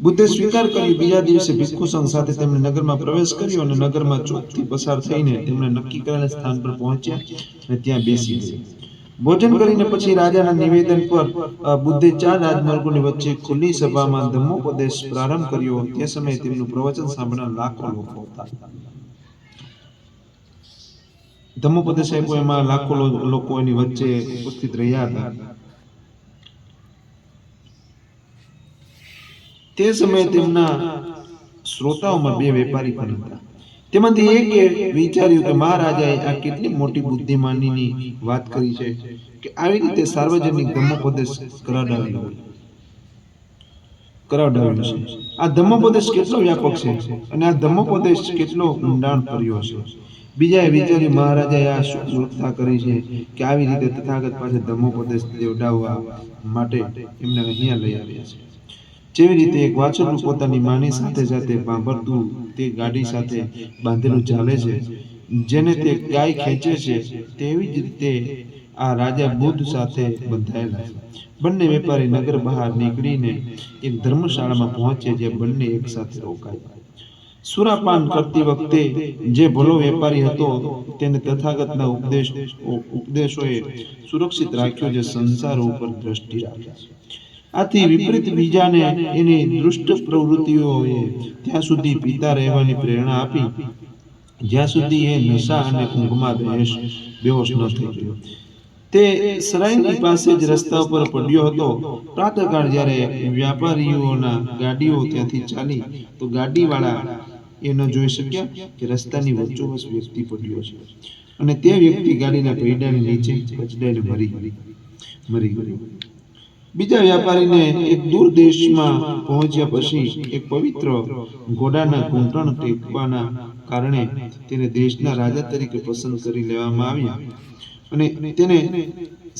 બુદ્ધે સ્વીકાર કર્યો બીજા દિવસે ભિક્ષુસંગ સાથે તેમણે નગરમાં પ્રવેશ કર્યો અને નગરમાં ચોકથી પસાર થઈને તેમણે નક્કી કરેલા સ્થાન પર પહોંચ્યા અને ત્યાં બેસી ગયા. ભોજન કરીને પછી રાજાના નિવેદન પર બુદ્ધે ચાર રાજમાર્ગોની વચ્ચે ખુલ્લી સભામાં ધમ્મોપદેશ પ્રારંભ કર્યો. તે સમયે તેમનું પ્રવચન સાંભળનાર લાખો લોકો હતા. ધમ્મોપદેશ સાહેબો એમાં લાખો લોકો એની વચ્ચે ઉપસ્થિત રહ્યા હતા. તે સમયે તેમના શ્રોતાઓમાં બે વેપારી પણ હતા. તેમાંથી એકે વિચાર્યું કે મહારાજાએ આ કેટલી મોટી બુદ્ધિમાનીની વાત કરી છે કે આવી રીતે સાર્વજનિક ધર્મોપદેશ કરાવડાવ્યો કરાવડાવ્યો છે. આ ધર્મોપદેશ કેટલો વ્યાપક છે અને આ ધર્મોપદેશ કેટલો ઊંડાણ કર્યો છે. બીજાએ વિચાર્યું, મહારાજાએ આ શું કરી છે કે આવી રીતે તથાગત પાસે ધર્મોપદેશ દેવડાવવા માટે એમને અહીંયા લઈ આવ્યા છે? જેવી રીતે એક વાછરડું પોતાની માની સાથે સાથે ભાંભરતું તે ગાડી સાથે બાંધેલું ચાલે છે. જેને તે ગાય ખેંચે છે તેવી જ રીતે આ રાજા બુદ્ધ સાથે બંધાયેલા છે. બંને વેપારી નગર બહાર નીકળીને એક ધર્મશાળામાં પહોંચે જે બંને એક સાથે રોકાયા. સુરાપાન કરતી વખતે જે ભલો વેપારી હતો તેને તથાગતના ઉપદેશ ઉપદેશોએ સુરક્ષિત રાખ્યો જે સંસારો ઉપર દ્રષ્ટિ રાખે છે. આથી વિપરીત બીજાને એની દુષ્ટ પ્રવૃત્તિઓએ ત્યાં સુધી પીતા રહેવાની પ્રેરણા આપી. જ્યાં સુધી એ નશા અને ઊંઘમાં બેહોશ બેહોશ ન થઈ ગયો. તે સરાયની પાસે જ રસ્તા ઉપર પડ્યો હતો. પ્રાતઃકાળ જ્યારે વ્યાપારીઓના ગાડીઓ ત્યાંથી ચાલી, તો ગાડીવાળા એ ન જોઈ શક્યા કે રસ્તાની વચ્ચોવચ વ્યક્તિ પડ્યો છે. અને તે વ્યક્તિ ગાડીના પૈડાની નીચે કચડાઈને મરી મરી ગયો. બીજા વ્યાપારીને એક દૂર દેશમાં પહોંચ્યા પછી એક પવિત્ર ઘોડાના ઘૂંટણ ટેકવાના કારણે તેને દેશના રાજા તરીકે પસંદ કરી લેવામાં આવ્યા અને તેને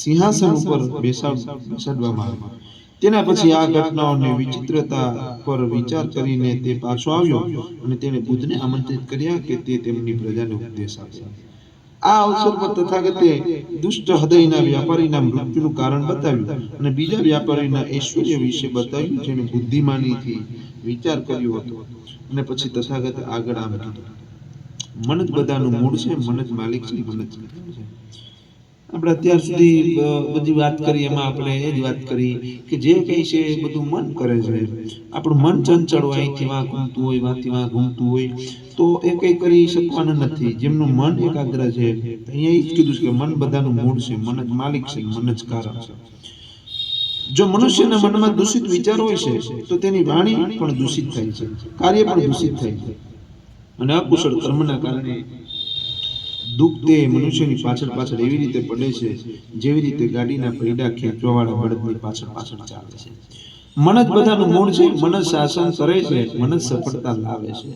સિંહાસન ઉપર બેસાડવામાં આવ્યો. તેના પછી આ ઘટનાઓની વિચિત્રતા પર વિચાર કરીને તે પાછો આવ્યો અને તેને બુદ્ધને આમંત્રિત કર્યા કે તે તેમની પ્રજાને ઉપદેશ આપે. આ અવસર પર તથાગતે દુષ્ટ હૃદયના વ્યાપારીના મૃત્યુનું કારણ બતાવ્યું અને બીજા વ્યાપારીના ઐશ્વર્ય વિશે બતાવ્યું જેને બુદ્ધિમાનીથી વિચાર કર્યો હતો. અને પછી તથાગતે આગળ આમ કીધું. મન જ બધાનું મૂળ છે મન જ માલિક છે મન જ આપણે અત્યાર સુધી બધી વાત કરી, એમાં આપણે એ જ વાત કરી કે જે કંઈ છે એ બધું મન કરે છે. આપણું મન ચંચળ હોય અહીંથી વાં ઘૂમતું હોય વાંથી વાં ઘૂમતું હોય, તો એ કંઈ કરી શકવાનું નથી. જેમનું મન એકાગ્ર છે અહીંયા જ કીધું છે કે મન બધાનું મૂળ છે, મન જ માલિક છે, મન જ કારણ છે. જો મનુષ્યના મનમાં દૂષિત વિચાર હોય છે, તો તેની વાણી પણ દૂષિત થાય છે, કાર્ય પણ દૂષિત થાય છે. અને અકુશળ કર્મના કારણે દુઃખ તે મનુષ્યની પાછળ પાછળ એવી રીતે પડે છે, જેવી રીતે ગાડીના પૈડા ખેંચવાવાળા બળદની પાછળ પાછળ ચાલે છે. મન જ બધાનું મૂળ છે મન શાસન કરે છે મન જ સફળતા લાવે છે.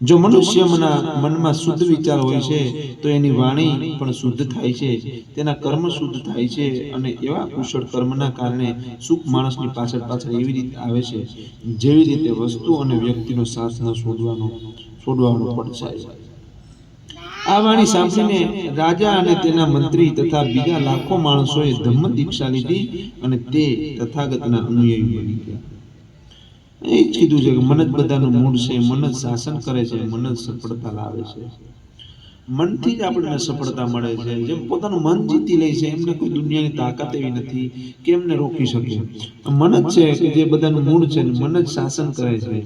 જો મનુષ્યના મનમાં શુદ્ધ વિચાર હોય છે, તો એની વાણી પણ શુદ્ધ થાય છે, તેના કર્મ શુદ્ધ થાય છે અને એવા કુશળ કર્મના કારણે સુખ માણસની પાછળ પાછળ એવી રીતે આવે છે, જેવી રીતે વસ્તુ અને વ્યક્તિનો સાથ ન શોધવાનો છોડવાનો પડછાય. આ વાણી સાંભળીને રાજા અને તેના મંત્રી તથા બીજા લાખો માણસોએ ધમ્મ દીક્ષા લીધી અને તે તથાગતના અનુયાયી બની ગયા. એ જ કીધું છે કે મન જ બધાનું મૂળ છે મન જ શાસન કરે છે મન જ સફળતા લાવે છે. મનથી જ આપણને સફળતા મળે છે. જેમ પોતાનું મન જીતી લે છે, એમને કોઈ દુનિયાની તાકાત એવી નથી કે એમને રોકી શકે. મન જ છે કે જે બધાનું મૂળ છે મન જ શાસન કરે છે.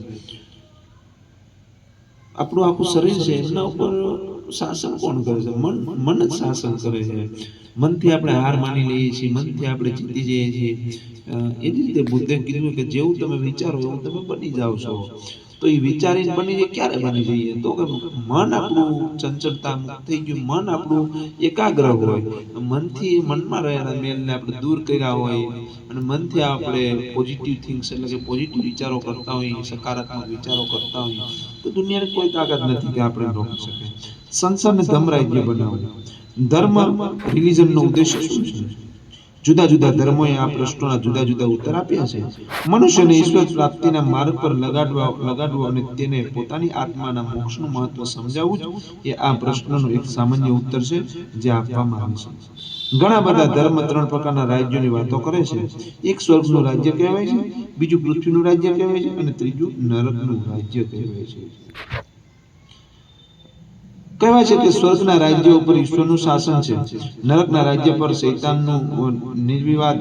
આપણું આખું શરીર છે, એમના ઉપર શાસન કોણ કરે છે? મન મન જ શાસન કરે છે. મનથી આપણે હાર માની લઈએ છીએ, મનથી આપણે જીતી જઈએ છીએ. એવી રીતે બુદ્ધે કીધું કે જેવું તમે વિચારો એવું તમે બની જાઓ છો. તો એ વિચારીને બની જાય ક્યારે બની જઈએ? તો કે મન આપણું ચંચળતા થઈ ગયું. મન આપણું એકાગ્ર હોય. મનથી મનમાં રહેલા મેલને આપણે દૂર કર્યા હોય. અને મનથી આપણે પોઝિટિવ થિંગ્સ એટલે કે પોઝિટિવ વિચારો કરતા હોઈએ, સકારાત્મક વિચારો કરતા હોઈએ. તો દુનિયાની કોઈ તાકાત નથી કે આપણે રોકી શકે સંસારને ધર્મ રાજ્ય બનાવવું ધર્મ રિલિજનનો ઉદ્દેશ શું છે? જુદા જુદા ધર્મોએ આ પ્રશ્નોના જુદા જુદા ઉત્તર આપ્યા છે. મનુષ્યને ઈશ્વર પ્રાપ્તિના માર્ગ પર લગાડવા લગાડવો અને તેને પોતાની આત્માના મોક્ષનું મહત્વ સમજાવવું એ આ પ્રશ્નનો એક સામાન્ય ઉત્તર છે જે આપવામાં આવે છે. ઘણા બધા ધર્મ ત્રણ પ્રકારના રાજ્યોની વાતો કરે છે. એક સ્વર્ગનું રાજ્ય કહેવાય છે બીજું પૃથ્વીનું રાજ્ય કહેવાય છે અને ત્રીજું નરકનું રાજ્ય કહેવાય છે. કહેવાય છે કે સ્વર્ગના રાજ્ય ઉપર ઈશ્વરનું શાસન છે. નરકના રાજ્ય પર શૈતાનનું નિર્વિવાદ,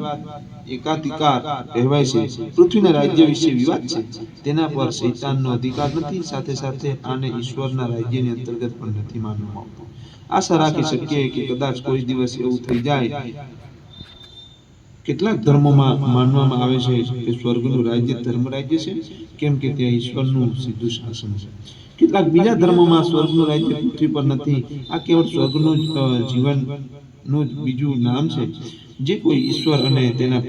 એકાધિકાર કહેવાય છે. પૃથ્વીના રાજ્ય વિશે વિવાદ છે. તેના પર શૈતાનનો અધિકાર નથી. સાથે સાથે આને ઈશ્વરના રાજ્યની અંતર્ગત પણ નથી માનવામાં આવતું. આશા રાખી શકીએ કે કદાચ કોઈ દિવસ એવું થઈ જાય કેટલાક ધર્મોમાં માનવામાં આવે છે કે સ્વર્ગનું રાજ્ય ધર્મ રાજ્ય છે, કેમ કે ત્યાં ઈશ્વરનું સીધું શાસન છે. કેટલાક બીજા ધર્મોમાં સ્વર્ગનું રાજ્ય પૃથ્વી પર નથી, આ કેવળ સ્વર્ગનું જીવનનું જ બીજું નામ છે. જે કોઈ ઈશ્વર અને તેના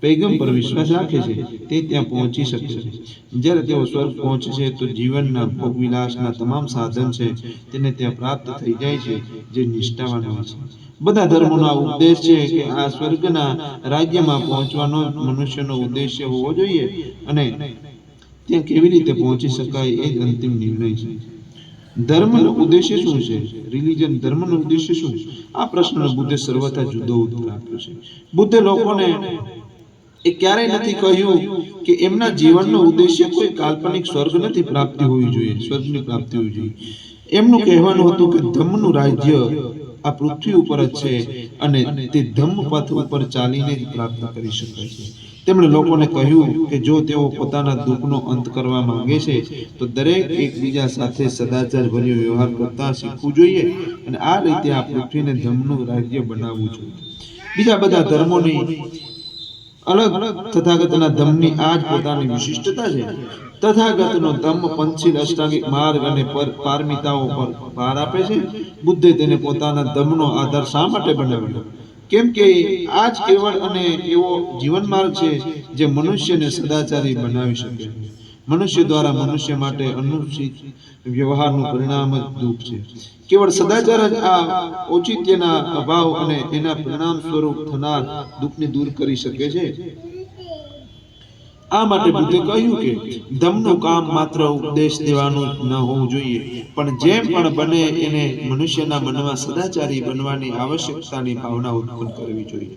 પૈગમ પર વિશ્વાસ રાખે છે. તે ત્યાં પહોંચી શકે છે. જ્યારે તેઓ સ્વર્ગ પહોંચે છે તો જીવનના ભોગ વિલાસના તમામ સાધન છે તેને ત્યાં પ્રાપ્ત થઈ જાય છે જે નિષ્ઠાવાન હોય છે. બધા ધર્મોના ઉદ્દેશ છે કે આ સ્વર્ગના રાજ્યમાં પહોંચવાનો મનુષ્યનો ઉદ્દેશ્ય હોવો જોઈએ અને ત્યાં કેવી રીતે પહોંચી શકાય એ જ અંતિમ નિર્ણય છે. ધર્મનો ઉદ્દેશ્ય શું છે? રિલિજન ધર્મનો ઉદ્દેશ્ય શું? આ પ્રશ્નનો બુદ્ધે સર્વથા જુદો ઉત્તર આપ્યો છે. બુદ્ધે લોકોને એ ક્યારેય નથી કહ્યું કે એમના જીવનનો ઉદ્દેશ્ય કોઈ કાલ્પનિક સ્વર્ગ નથી પ્રાપ્તિ હોવી જોઈએ, સ્વર્ગની પ્રાપ્તિ હોવી જોઈએ. એમનું કહેવાનું હતું કે ધમ્મનું રાજ્ય આ પૃથ્વી ઉપર જ છે અને તે ધમ્મ પથ ઉપર ચાલીને જ પ્રાપ્ત કરી શકાય છે. તેમણે લોકોને કહ્યું કે જો તેઓ પોતાના દુઃખનો અંત કરવા માંગે છે, તો દરેક એકબીજા સાથે સદાચાર ભર્યો વ્યવહાર કરતા શીખવું જોઈએ અને આ રીતે આ પૃથ્વીને ધમનું રાજ્ય બનાવવું જોઈએ. બીજા બધા ધર્મોની અલગ તથાગતના ધમની આ જ પોતાની વિશિષ્ટતા છે. તથાગતનો ધમ પંચીલ અષ્ટાંગિક માર્ગ અને પર- પારમિતાઓ પર ભાર આપે છે. બુદ્ધે તેને પોતાના ધમનો આધાર શા માટે બનાવ્યો? કેમ કે આ જ કેવળ અને એવો જીવન માર્ગ છે જે મનુષ્યને સદાચારી બનાવી શકે. છે મનુષ્ય દ્વારા મનુષ્ય માટે અનુચિત વ્યવહારનું પરિણામ જ દુઃખ છે. કેવળ સદાચાર જ આ ઔચિત્યના અભાવ અને એના પરિણામ સ્વરૂપ થનાર દુઃખને દૂર કરી શકે છે? આ માટે બુદ્ધે કહ્યું કે ધમનું કામ માત્ર ઉપદેશ દેવાનું ન હોવું જોઈએ, પણ જેમ પણ બને એને મનુષ્યના મનમાં સદાચારી બનવાની આવશ્યકતાની ભાવના ઉત્પન્ન કરવી જોઈએ.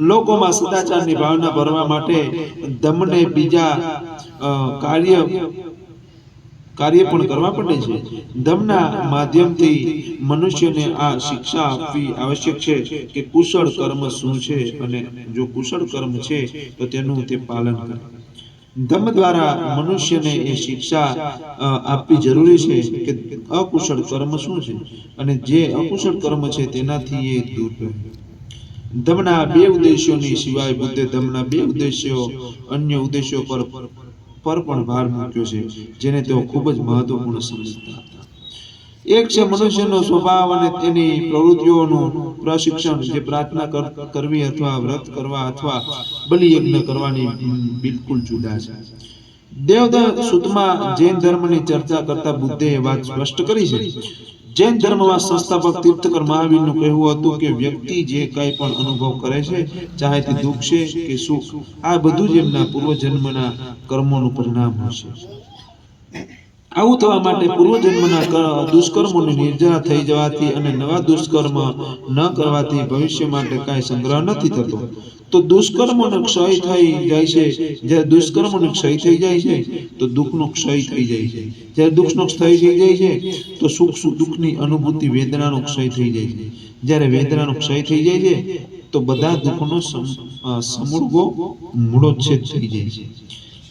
લોકોમાં સદાચારની ભાવના ભરવા માટે ધમને બીજા કાર્ય કાર્ય પણ કરવા પડે છે. ધમના માધ્યમથી મનુષ્યને આ શિક્ષા આપવી આવશ્યક છે કે કુશળ કર્મ શું છે અને જો કુશળ કર્મ છે તો તેનું તે પાલન કરે. ધમ દ્વારા મનુષ્યને એ શિક્ષા આપવી જરૂરી છે કે અકુશળ કર્મ શું છે અને જે અકુશળ કર્મ છે તેનાથી એ દૂર રહે. ધમના બે ઉદ્દેશ્યોની સિવાય બુદ્ધે ધમના બે ઉદ્દેશ્યો, અન્ય ઉદ્દેશ્યો પર પર પણ ભાર મૂક્યો છે, જેને તેઓ ખૂબ જ મહત્વપૂર્ણ સમજતા એક છે મનુષ્યનો સ્વભાવ અને તેની પ્રવૃત્તિઓનું પ્રશિક્ષણ, જે પ્રાર્થના કરવી અથવા વ્રત કરવા અથવા બલિયજ્ઞ કરવાની બિલકુલ જુદા છે. દેવદત્ત સુતમાં જૈન ધર્મની ચર્ચા કરતા બુદ્ધે એ વાત સ્પષ્ટ કરી છે. જૈન ધર્મમાં સંસ્થાપક તીર્થકર મહાવીરનું કહેવું હતું કે વ્યક્તિ જે કંઈ પણ અનુભવ કરે છે ચાહે તે દુઃખ છે કે સુખ, આ બધું જ એમના પૂર્વજન્મના કર્મોનું પરિણામ હશે. આવું થવા માટે પૂર્વજન્મના દુષ્કર્મોની નિર્જરા થઈ જવાથી અને નવા દુષ્કર્મ ન કરવાથી ભવિષ્ય માટે કાંઈ સંગ્રહ નથી થતો. તો દુષ્કર્મનો ક્ષય થઈ જાય છે. જ્યારે દુષ્કર્મોનો ક્ષય થઈ જાય છે, તો દુઃખનો ક્ષય થઈ જાય છે. જ્યારે દુઃખનો ક્ષય થઈ જાય છે, તો સુખ સુખ દુઃખની અનુભૂતિ વેદનાનો ક્ષય થઈ જાય છે. જ્યારે વેદનાનો ક્ષય થઈ જાય છે, તો બધા દુઃખનો સમૂળગો મૂળોચ્છેદ થઈ જાય છે.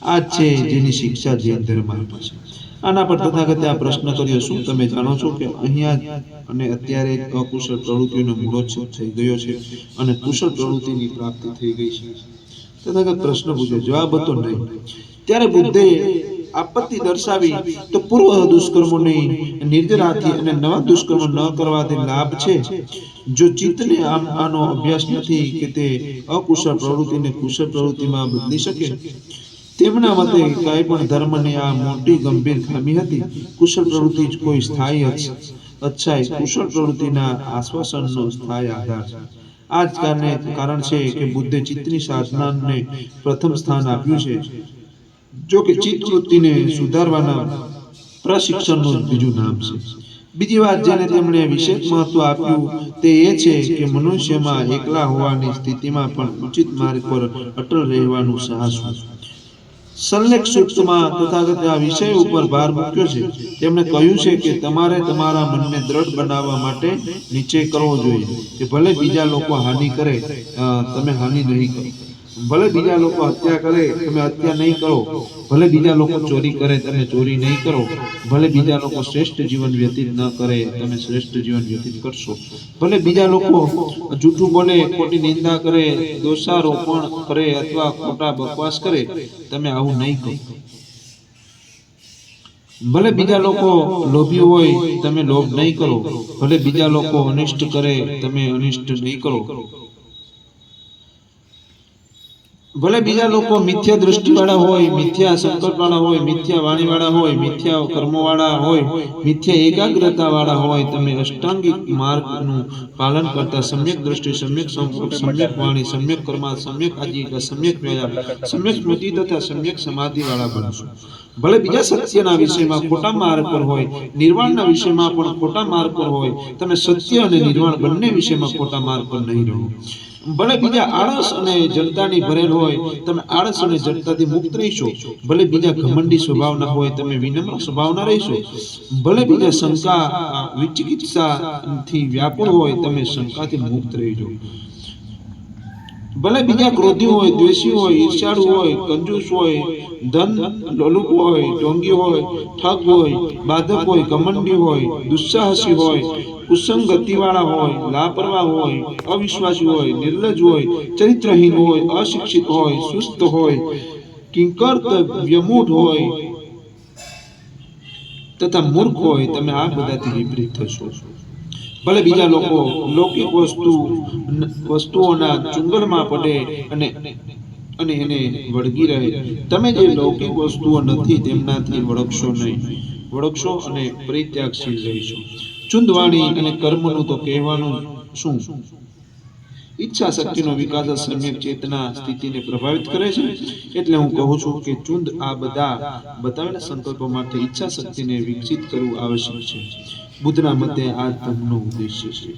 આ છે જેની શિક્ષા જૈન ધર્મ આપે છે. આના પર તથાગતે આ પ્રશ્ન કર્યો, શું તમે જાણો છો કે અહીંયા અને અત્યારે અકુશળ પ્રવૃત્તિનો મૂળોચ્છેદ થઈ ગયો છે અને કુશળ પ્રવૃત્તિની પ્રાપ્તિ થઈ ગઈ છે? તથાગત પ્રશ્ન પૂછ્યો જવાબ હતો નહીં. ત્યારે બુદ્ધે આપત્તિ દર્શાવી તો પૂર્વ દુષ્કર્મોની નિર્જરાથી અને નવા દુષ્કર્મ ન કરવાથી લાભ છે? જો ચિત્તને આમ આનો અભ્યાસ નથી કે તે અકુશળ પ્રવૃત્તિને કુશળ પ્રવૃત્તિમાં બદલી શકે? તેમના મતે કાંઈ પણ ધર્મની આ મોટી ગંભીર ખામી હતી, કુશળ પ્રવૃત્તિ જ કોઈ સ્થાયી અચ્છ- અચ્છાઈ કુશળ પ્રવૃત્તિના આશ્વાસનનો સ્થાયી આધાર છે. આ જ કારણે, કારણ છે કે બુદ્ધે ચિત્તની સાધનાને પ્રથમ સ્થાન આપ્યું છે. જો કે ચિત્ત વૃત્તિને સુધારવાના પ્રશિક્ષણનું બીજું નામ છે. બીજી વાત જેને તેમણે વિશેષ મહત્વ આપ્યું તે એ છે કે મનુષ્યમાં એકલા હોવાની સ્થિતિમાં પણ ઉચિત માર્ગ પર અટલ રહેવાનું સાહસ સલ્લેખ સૂક્તમાં તથાગત આ વિષય ઉપર ભાર મૂક્યો છે. તેમણે કહ્યું છે કે તમારે તમારા મનને દ્રઢ બનાવવા માટે નીચે કરવો જોઈએ, કે ભલે બીજા લોકો હાનિ કરે તમે હાનિ નહીં કરો. ભલે બીજા લોકો હત્યા કરે, તમે હત્યા નહીં કરો. ભલે બીજા લોકો ચોરી કરે, તમે ચોરી નહીં કરો. ભલે બીજા લોકો શ્રેષ્ઠ જીવન વ્યતીત ન કરે, તમે શ્રેષ્ઠ જીવન વ્યતીત કરશો. ભલે બીજા લોકો જૂઠું બોલે, ખોટી નિંદા કરે, દોષારોપણ કરે અથવા ખોટા બકવાસ કરે, તમે આવું નહીં કરો. ભલે બીજા લોકો લોભી હોય, તમે લોભ નહીં કરો. ભલે બીજા લોકો અનિષ્ટ કરે, તમે અનિષ્ટ નહીં કરો. ભલે બીજા લોકો મિથ્યા દૃષ્ટિવાળા હોય, મિથ્યા સંકલ્પવાળા હોય, મિથ્યા વાણીવાળા હોય, મિથ્યા કર્મોવાળા હોય, મિથ્યા એકાગ્રતાવાળા હોય, તમે અષ્ટાંગિક માર્ગનું પાલન કરતા સમ્યક દ્રષ્ટિ, સમ્યક સંપર્ક સમ્યક વાણી, સમ્યક કર્મા, સમ્યક આજીવિકા, સમ્યક વ્યાયામ, સમ્યક સ્મૃતિ તથા સમ્યક સમાધિવાળા બનશો. ભલે બીજા સત્યના વિષયમાં ખોટા માર્ગ પર હોય, નિર્વાણના વિષયમાં પણ ખોટા માર્ગ પર હોય, તમે સત્ય અને નિર્વાણ બંને વિષયમાં ખોટા માર્ગ પર નહીં રહો. ભલે બીજા આળસ અને જડતાની ભરેલ હોય, તમે આળસ અને જડતાથી મુક્ત રહીશો. ભલે બીજા ઘમંડી સ્વભાવના હોય, તમે વિનમ્ર સ્વભાવના રહીશો. ભલે બીજા શંકા, વિચિકિત્સાથી વ્યાકુળ હોય, તમે શંકાથી મુક્ત રહીજો. ભલે બીજા ક્રોધી હોય દ્વેષી હોય ઈર્ષાળુ હોય કંજૂસ હોય ધન લોલુપ હોય ઢોંગી હોય ઠગ હોય બાધક હોય ઘમંડી હોય દુસ્સાહસી હોય કુસંગ ગતિવાળા હોય લાપરવાહ હોય અવિશ્વાસી હોય નિર્લજ હોય ચરિત્રહીન હોય અશિક્ષિત હોય સુસ્ત હોય કિંકર વ્યમૂઢ હોય તથા મૂર્ખ હોય તમે આ બધાથી વિપરીત થશો ભલે બીજા લોકો લૌકિક વસ્તુ, વસ્તુઓના ચુંગલમાં પડે અને અને એને વળગી રહે. તમે જે લૌકિક વસ્તુઓ નથી, તેમનાથી વળગશો નહીં. વળગશો અને પરિત્યાગશીલ રહીશો. ચુંદવાણી અને કર્મનું તો કહેવાનું શું? ઈચ્છા શક્તિનો વિકાસ સમ્યક ચેતના સ્થિતિને પ્રભાવિત કરે છે. એટલે હું કહું છું કે ચુંદ આ બધા બતાવેલા સંકલ્પો માટે ઈચ્છા શક્તિને વિકસિત કરવું આવશ્યક છે. બુદ્ધના મતે આ ધર્મનો ઉદ્દેશ્ય છે.